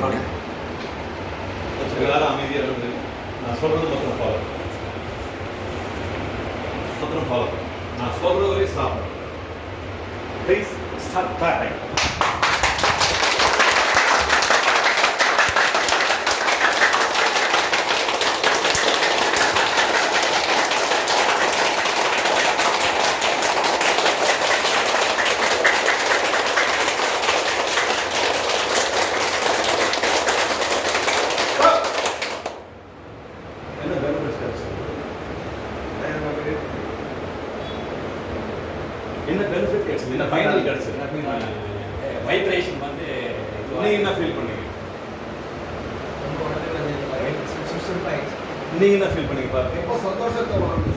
பண்ணிக்கோங்க. எல்லாரும் அமைதியாக இருந்து நான் சொல்றது மட்டும் ஃபாலோ மட்டும் ஃபாலோ நான் சொல்றது வரை ஸ்டாப் ப்ளீஸ் ஸ்டார்ட் டைம் என்ன பெனிஃபிட்ஸ் கிடைச்சது என்ன பெனிஃபிட் கிடைச்சது என்ன ஃபைனல் கிடைச்சது வைப்ரேஷன் வந்து நீங்க என்ன ஃபீல் பண்ணீங்க? நீங்க என்ன ஃபீல் பண்ணீங்க பாருங்க. ரொம்ப சந்தோஷத்தை உணர்ந்து.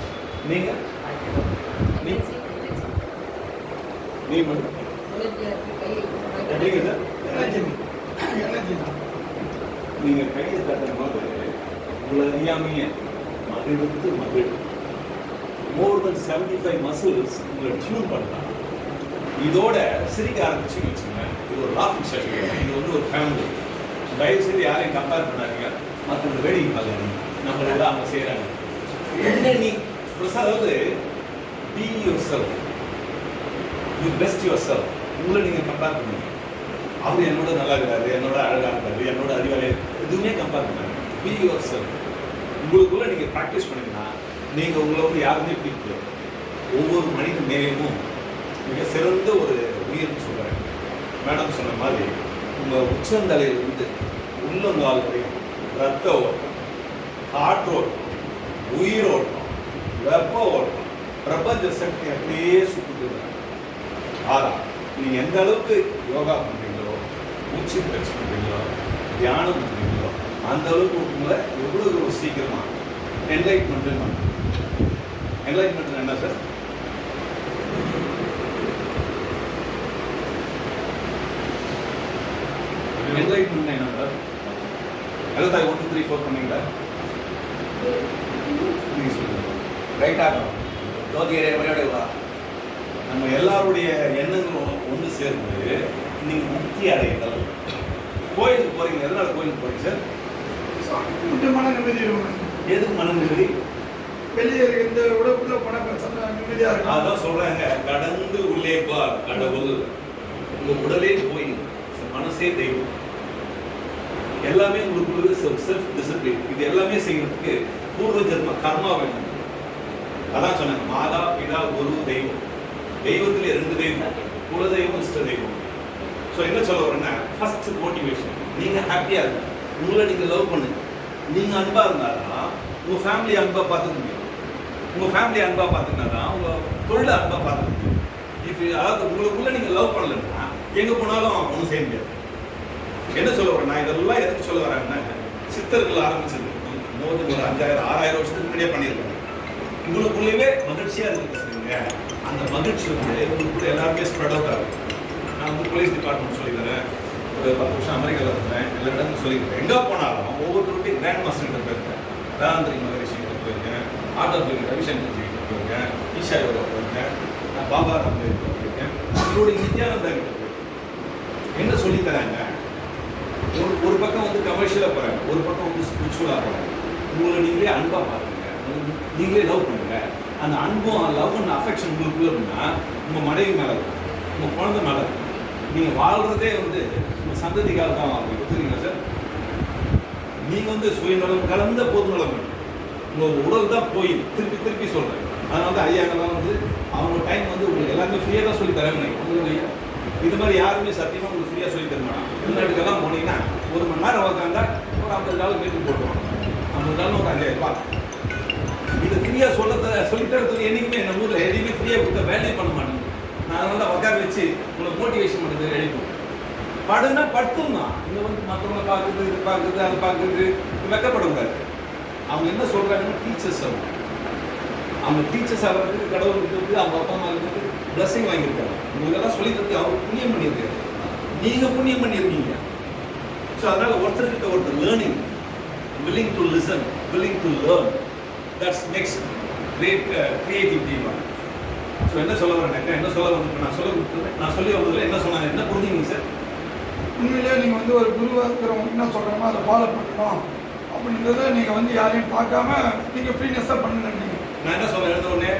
நீங்க? நீ? நீ மட்டும் எப்படிங்க நீங்க கையை தட்டும் போது உங்களை அறியாமையே மகிழ்ந்து. மகிழ் more than seventy five muscles உங்களை டியூன் பண்ணலாம். இதோட சிரிக்க ஆரம்பிச்சுன்னு வச்சுக்கோங்க. இது ஒரு லாஃபிங் செஷன் இது வந்து ஒரு ஃபேமிலி தயவு செய்து யாரையும் கம்பேர் பண்ணாதீங்க. மற்றவங்க வேடிக்கை பார்க்கணும் நம்ம எல்லாம் அவங்க செய்கிறாங்க என்ன நீ அதாவது be yourself you best yourself உங்களை நீங்கள் கம்பேர் பண்ணுங்க. அவர் என்னோட நல்லா இருக்காரு என்னோட அழகாக இருக்காரு என்னோட அறிவாளி எதுவுமே கம்பேர் பண்ணாங்க பி யுவர் செல்ஃப் உங்களுக்குள்ளே நீங்கள் ப்ராக்டிஸ் பண்ணிங்கன்னா நீங்கள் உங்களோட யாருமே பிடிக்க ஒவ்வொரு மனித நேயமும் மிக சிறந்த ஒரு உயிர்னு சொல்கிறேன் மேடம் சொன்ன மாதிரி உங்கள் உச்சந்தலையிலிருந்து உள்ளங்கால் வரையும் ரத்த ஓட்டம் காற்று ஓட்டம் உயிர் ஓட்டம் வெப்ப ஓட்டம் பிரபஞ்ச சக்தி அப்படியே சுற்றிட்டு இருக்காங்க நீங்கள் எந்த அளவுக்கு யோகா பண்ணுறீங்களோ மூச்சு பயிற்சி பண்ணுறீங்களோ தியானம் பண்ணுறீங்களோ அந்த அளவுக்கு உங்களை எவ்வளோ சீக்கிரமாக சீக்கிரமா என்லைட்மெண்ட் என்லைட்மெண்ட் என்ன சார் என்லைட்மெண்ட் என்ன சார் எழுபத்தாய் ஒன் டூ த்ரீ ஃபோர் பண்ணீங்களா ரைட் ஆகும் ஜோதி வரையோட வா நம்ம எல்லாருடைய எண்ணங்களும் ஒன்று சேர்ந்து நீங்க முக்தி அடையுதல் கோயிலுக்கு போறீங்க. எதனால கோயிலுக்கு போறீங்க சார் முக்கியமான நிம்மதி இருக்கும் எதுக்கு மன நிம்மதி? வெளியே இந்த உடம்புல பண பிரச்சனை நிம்மதியா இருக்கும் அதான் சொல்றாங்க கடந்து உள்ளே பா கடவுள். உங்க உடலே போய் மனசே தெய்வம். எல்லாமே உங்களுக்குள்ள செல்ஃப் டிசிப்ளின் இது எல்லாமே செய்யறதுக்கு பூர்வ ஜென்ம கர்மா வேணும். அதான் சொன்னாங்க மாதா பிதா குரு தெய்வம். தெய்வத்திலே ரெண்டு தெய்வம். குல தெய்வம் இஷ்ட தெய்வம். ஸோ என்ன சொல்ல வரேன்னா ஃபர்ஸ்ட் மோட்டிவேஷன் நீங்கள் ஹாப்பியாக இருங்க. உங்களை நீங்கள் லவ் பண்ணுங்க. நீங்கள் அன்பாக இருந்தாதான் உங்கள் ஃபேமிலி அன்பாக பார்த்துக்க முடியும். உங்கள் ஃபேமிலி அன்பாக பார்த்துக்கினா தான் உங்க தொழில அன்பா பார்த்துக்க முடியும் இஃப் அதாவது உங்களுக்குள்ளே நீங்கள் லவ் பண்ணலன்னா எங்கே போனாலும் ஒன்றும் செய்ய முடியாது. என்ன சொல்ல வரேன் நான் இதெல்லாம் எதுக்கு சொல்ல வரேன்னா சித்தர்கள் ஆரம்பிச்சது. மோது ஒரு அஞ்சாயிரம் ஆறாயிரம் வருஷத்துக்கு முன்னாடியே பண்ணியிருக்காங்க. உங்களுக்குள்ளேயே மகிழ்ச்சியாக இருக்குங்க அந்த மகிழ்ச்சி வந்து உங்களுக்குள்ள எல்லாருமே ஸ்ப்ரெட் அவுட் ஆகும் நான் வந்து போலீஸ் டிபார்ட்மெண்ட் சொல்லித்தரேன். ஒரு பத்து வருஷம் அமெரிக்காவில் இருந்தேன். எல்லா இடமும் சொல்லிக்கிறேன் எங்கே போனாலும் ஒவ்வொருத்தருடைய கிராண்ட் மாஸ்டர் கிட்ட போயிருக்கேன். வேதாந்திரி மகரிஷி கிட்ட போயிருக்கேன். ஆட்டோ ரவிசங்கர் ஜி போயிருக்கேன் ஈஷா யோகா போயிருக்கேன் நான் பாபா ராம்தேவ் கிட்ட போயிருக்கேன் உங்களுடைய நித்யானந்தா கிட்ட போயிருக்கேன். என்ன சொல்லித்தராங்க? ஒரு ஒரு பக்கம் வந்து கமர்ஷியலாக போகிறாங்க ஒரு பக்கம் வந்து ஸ்பிரிச்சுவலாக போகிறாங்க உங்களை நீங்களே அன்பாக பாருங்க நீங்களே லவ் பண்ணுங்க. அந்த அன்பும் லவ் அண்ட் அஃபெக்ஷன் உங்களுக்குள்ள அப்படின்னா உங்கள் மனைவி மேலே இருக்கும் உங்கள் குழந்தை மேலே இருக்கும். நீங்கள் வாழ்கிறதே வந்து உங்கள் சந்ததிக்காக தான் வாழ்க்கை ஒத்துக்கிறீங்களா சார் நீங்கள் வந்து சுயநலம் கலந்த பொதுநலம் வேணும். உங்கள் உடல் தான் போய் திருப்பி திருப்பி சொல்கிறேன் அதனால வந்து ஐயாங்கெல்லாம் வந்து அவங்க டைம் வந்து உங்களுக்கு எல்லாமே ஃப்ரீயாக தான் சொல்லி தரேன் உங்களுடைய இது மாதிரி யாருமே சத்தியமாக உங்களுக்கு ஃப்ரீயாக சொல்லி தர மாட்டாங்க. வெளிநாட்டுக்கெல்லாம் போனீங்கன்னா ஒரு மணி நேரம் உட்காந்தா ஒரு ஐம்பது டாலர் மீட்டு போட்டுருவாங்க. ஐம்பது டாலர் ஒரு அஞ்சாயிரம் ரூபாய். இது ஃப்ரீயாக சொல்ல சொல்லித்தரத்துக்கு என்றைக்குமே எங்கள் ஊரில் எதையுமே ஃப்ரீயாக கொடுத்த வேலையே பண்ண மாட்டேங்க. நான் அதனால உட்கார வச்சு உங்களுக்கு மோட்டிவேஷன் பண்ணுறது எழுப்போம் படுன்னா படுத்தும் தான். இங்கே வந்து மற்றவங்களை பார்க்குறது இது பார்க்குறது அதை பார்க்குறது வெக்கப்படக்கூடாது அவங்க என்ன சொல்கிறாங்கன்னா டீச்சர்ஸ் அவங்க. அவங்க டீச்சர்ஸ் ஆகிறதுக்கு கடவுள் இருக்கிறது அவங்க அப்பா அம்மா இருக்கிறது பிளஸ்ஸிங் வாங்கியிருக்காங்க. உங்களுக்கெல்லாம் சொல்லி தந்து அவர் புண்ணியம் பண்ணியிருக்காரு நீங்கள் புண்ணியம் பண்ணியிருக்கீங்க. ஸோ அதனால் ஒருத்தர்கிட்ட ஒருத்தர் learning willing to listen willing to learn that's next great creativity so என்ன சொல்ல வரேன் என்ன சொல்ல வந்து நான் சொல்ல கொடுத்தது நான் சொல்லி வந்ததில் என்ன சொன்னாங்க? என்ன புரிஞ்சுங்க சார்? உண்மையிலேயே நீங்கள் வந்து ஒரு குருவாக இருக்கிறவங்க என்ன சொல்கிறோமோ அதை ஃபாலோ பண்ணணும். அப்படின்றத நீங்கள் வந்து யாரையும் பார்க்காம நீங்கள் ஃப்ரீனஸாக பண்ணுங்க நீங்கள் நான் என்ன சொல்றேன்? எழுந்த உடனே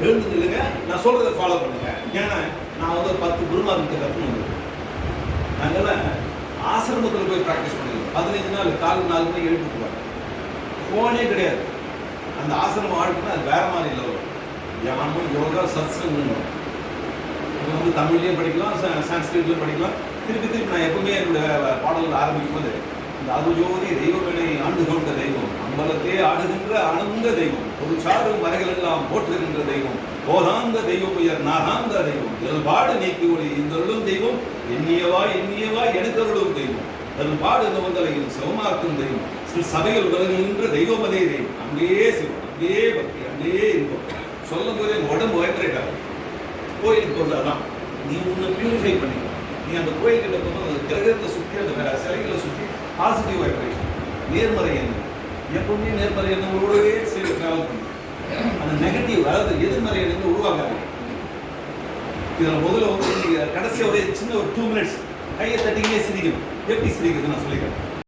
எழுந்து இல்லைங்க நான் சொல்றதை ஃபாலோ பண்ணுங்க. ஏன்னா நான் வந்து ஒரு பத்து குருமார்கிட்ட கற்றுக்கணும் நாங்கெல்லாம் ஆசிரமத்தில் போய் ப்ராக்டிஸ் பண்ணுவோம் பதினைஞ்சு நாள் கால் நாலு மணிக்கு எழுப்பி போவாங்க. ஃபோனே கிடையாது. அந்த ஆசிரமம் ஆடுனா அது வேற மாதிரி இல்லை. வரும் தியானம் யோகா சத்சங்கம். இது வந்து தமிழ்லேயும் படிக்கலாம் சா- சான்ஸ்கிரிட்லையும் படிக்கலாம். திருப்பி திருப்பி நான் எப்பவுமே என்னுடைய பாடல்கள் ஆரம்பிக்கும் போது இந்த அருஜோதி தெய்வங்களை ஆண்டு கொண்ட தெய்வம். அம்பலத்தே ஆடுகின்ற அணுந்த தெய்வம். ஒரு சாறு மறைகள் எல்லாம் போற்றுகின்ற தெய்வம். போதாந்த தெய்வம் உயர் நாகாந்த தெய்வம். இயல்பாடு நீக்கி ஒளி இந்த தெய்வம். எண்ணியவா எண்ணியவா எனக்கருளும் தெய்வம். தன் பாடு இந்த வந்தலையில் சிவமாக்கும் தெய்வம். ஸ்ரீ சபையில் வருகின்ற தெய்வமதே தெய்வம். அங்கேயே சிவம் அங்கேயே பக்தி அங்கேயே இன்பம். சொல்லும் போதே உடம்பு வைப்ரேட் கோயிலுக்கு போகிறது நீ உன்னை பியூரிஃபை பண்ணிக்கோ நீ அந்த கோயில்கிட்ட போனால் அந்த கிரகத்தை சுற்றி அந்த வேற சிலைகளை சுற்றி பாசிட்டிவ் வைப்ரேஷன் நேர்மறை எண்ணம். எப்பவுமே நேர்மறை எண்ணங்களோடவே சேர்ந்து ட்ராவல் பண்ணும் அந்த நெகட்டிவ் அதாவது எதிர்மறை எண்ணங்கள் உருவாகாது. இதில் முதல்ல வந்து நீங்கள் கடைசியா ஒரு சின்ன ஒரு டூ மினிட்ஸ் கையை தட்டிக்கிட்டே சிரிக்கணும் எப்படி சிரிக்கிறது நான் சொல்லிக்கிறேன்.